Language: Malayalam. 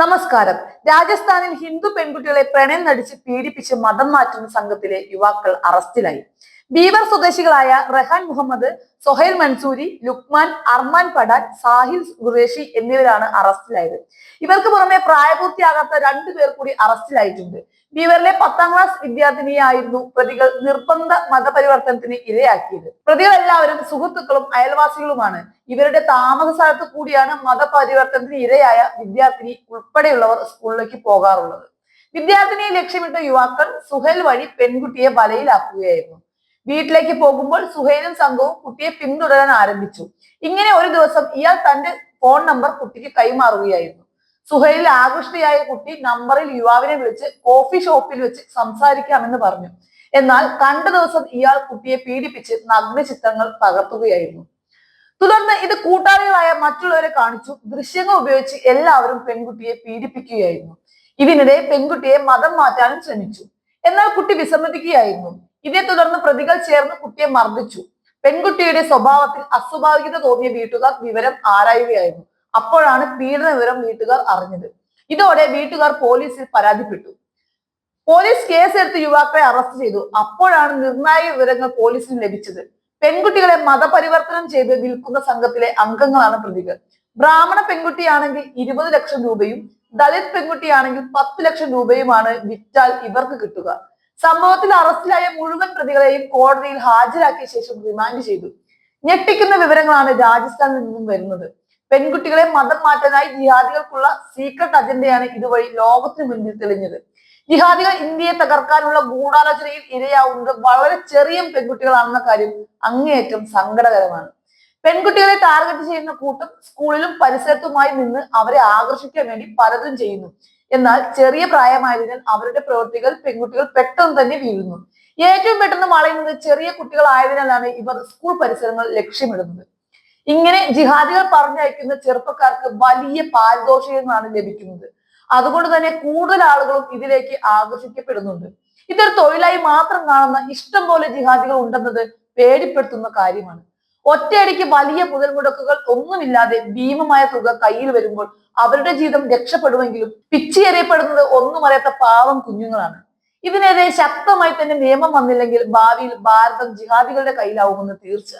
നമസ്കാരം. രാജസ്ഥാനിൽ ഹിന്ദു പെൺകുട്ടികളെ പ്രണയം നടിച്ച് പീഡിപ്പിച്ച് മതം മാറ്റുന്ന സംഘത്തിലെ യുവാക്കൾ അറസ്റ്റിലായി. ബീവർ സ്വദേശികളായ റഹാൻ മുഹമ്മദ് സൊഹൈൽ മൻസൂരി ലുക്മാൻ അർമാൻ പടാൻ സാഹിൽ ഖുറേഷി എന്നിവരാണ് അറസ്റ്റിലായത്. ഇവർക്ക് പുറമെ പ്രായപൂർത്തിയാകാത്ത രണ്ടു പേർ കൂടി അറസ്റ്റിലായിട്ടുണ്ട്. ബീവറിലെ പത്താം ക്ലാസ് വിദ്യാർത്ഥിനിയായിരുന്നു പ്രതികൾ നിർബന്ധ മതപരിവർത്തനത്തിന് ഇരയാക്കിയത്. പ്രതികൾ എല്ലാവരും സുഹൃത്തുക്കളും അയൽവാസികളുമാണ്. ഇവരുടെ താമസ സ്ഥലത്ത് കൂടിയാണ് മതപരിവർത്തനത്തിന് ഇരയായ വിദ്യാർത്ഥിനി ഉൾപ്പെടെയുള്ളവർ സ്കൂളിലേക്ക് പോകാറുള്ളത്. വിദ്യാർത്ഥിനിയെ ലക്ഷ്യമിട്ട യുവാക്കൾ സുഹൽ വഴി പെൺകുട്ടിയെ വലയിലാക്കുകയായിരുന്നു. വീട്ടിലേക്ക് പോകുമ്പോൾ സുഹേനും സംഘവും കുട്ടിയെ പിന്തുടരാൻ ആരംഭിച്ചു. ഇങ്ങനെ ഒരു ദിവസം ഇയാൾ തന്റെ ഫോൺ നമ്പർ കുട്ടിക്ക് കൈമാറുകയായിരുന്നു. സുഹൈലിൽ ആകൃഷ്ടയായ കുട്ടി നമ്പറിൽ യുവാവിനെ വിളിച്ച് കോഫി ഷോപ്പിൽ വെച്ച് സംസാരിക്കാമെന്ന് പറഞ്ഞു. എന്നാൽ കണ്ട ദിവസം ഇയാൾ കുട്ടിയെ പീഡിപ്പിച്ച് നഗ്ന ചിത്രങ്ങൾ പകർത്തുകയായിരുന്നു തുടർന്ന് ഇത് കൂട്ടാളികളായ മറ്റുള്ളവരെ കാണിച്ചു ദൃശ്യങ്ങൾ ഉപയോഗിച്ച് എല്ലാവരും പെൺകുട്ടിയെ പീഡിപ്പിക്കുകയായിരുന്നു. ഇതിനിടെ പെൺകുട്ടിയെ മതം മാറ്റാനും ശ്രമിച്ചു. എന്നാൽ കുട്ടി വിസമ്മതിക്കുകയായിരുന്നു. ഇതേ തുടർന്ന് പ്രതികൾ ചേർന്ന് കുട്ടിയെ മർദ്ദിച്ചു. പെൺകുട്ടിയുടെ സ്വഭാവത്തിൽ അസ്വാഭാവികത തോന്നിയ വീട്ടുകാർ വിവരം ആരായുകയായിരുന്നു. അപ്പോഴാണ് പീഡന വിവരം വീട്ടുകാർ അറിഞ്ഞത്. ഇതോടെ വീട്ടുകാർ പോലീസിൽ പരാതിപ്പെട്ടു. പോലീസ് കേസെടുത്ത് യുവാക്കളെ അറസ്റ്റ് ചെയ്തു. അപ്പോഴാണ് നിർണായക വിവരങ്ങൾ പോലീസിന് ലഭിച്ചത്. പെൺകുട്ടികളെ മതപരിവർത്തനം ചെയ്ത് വിൽക്കുന്ന സംഘത്തിലെ അംഗങ്ങളാണ് പ്രതികൾ. ബ്രാഹ്മണ പെൺകുട്ടിയാണെങ്കിൽ ഇരുപത് ലക്ഷം രൂപയും ദളിത് പെൺകുട്ടിയാണെങ്കിൽ പത്ത് ലക്ഷം രൂപയുമാണ് വിറ്റാൽ ഇവർക്ക് കിട്ടുക. സംഭവത്തിൽ അറസ്റ്റിലായ മുഴുവൻ പ്രതികളെയും കോടതിയിൽ ഹാജരാക്കിയ ശേഷം റിമാൻഡ് ചെയ്തു. ഞെട്ടിക്കുന്ന വിവരങ്ങളാണ് രാജസ്ഥാനിൽ നിന്നും വരുന്നത്. പെൺകുട്ടികളെ മതം മാറ്റാനായി ജിഹാദികൾക്കുള്ള സീക്രട്ട് അജണ്ടയാണ് ഇതുവഴി ലോകത്തിന് മുന്നിൽ തെളിഞ്ഞത്. ജിഹാദികൾ ഇന്ത്യയെ തകർക്കാനുള്ള ഗൂഢാലോചനയിൽ ഇരയാവുന്നത് വളരെ ചെറിയ പെൺകുട്ടികളാണെന്ന കാര്യം അങ്ങേയറ്റം സങ്കടകരമാണ്. പെൺകുട്ടികളെ ടാർഗറ്റ് ചെയ്യുന്ന കൂട്ടം സ്കൂളിലും പരിസരത്തുമായി നിന്ന് അവരെ ആകർഷിക്കാൻ വേണ്ടി പലതും ചെയ്യുന്നു. എന്നാൽ ചെറിയ പ്രായമായതിനാൽ അവരുടെ പ്രവൃത്തികൾ പെൺകുട്ടികൾ പെട്ടെന്ന് തന്നെ വീഴുന്നു. ഏറ്റവും പെട്ടെന്ന് വളയുന്നത് ചെറിയ കുട്ടികളായതിനാലാണ് ഇവർ സ്കൂൾ പരിസരങ്ങൾ ലക്ഷ്യമിടുന്നത്. ഇങ്ങനെ ജിഹാദികൾ പറഞ്ഞയക്കുന്ന ചെറുപ്പക്കാർക്ക് വലിയ പാരിതോഷികങ്ങളാണ് ലഭിക്കുന്നത്. അതുകൊണ്ട് തന്നെ കൂടുതൽ ആളുകളും ഇതിലേക്ക് ആകർഷിക്കപ്പെടുന്നുണ്ട്. ഇതൊരു തൊഴിലായി മാത്രം കാണുന്ന ഇഷ്ടം പോലെ ജിഹാദികൾ ഉണ്ടെന്നത് പേടിപ്പെടുത്തുന്ന കാര്യമാണ്. ഒറ്റയടിക്ക് വലിയ മുതൽ മുടക്കുകൾ ഒന്നുമില്ലാതെ ഭീമമായ തുക കയ്യിൽ വരുമ്പോൾ അവരുടെ ജീവിതം രക്ഷപ്പെടുമെങ്കിലും പിച്ചിയെറിയപ്പെടുന്നത് ഒന്നും അറിയാത്ത പാവം കുഞ്ഞുങ്ങളാണ്. ഇതിനെതിരെ ശക്തമായി തന്നെ നിയമം വന്നില്ലെങ്കിൽ ഭാവിയിൽ ഭാരതം ജിഹാദികളുടെ കയ്യിലാവുമെന്ന് തീർച്ച.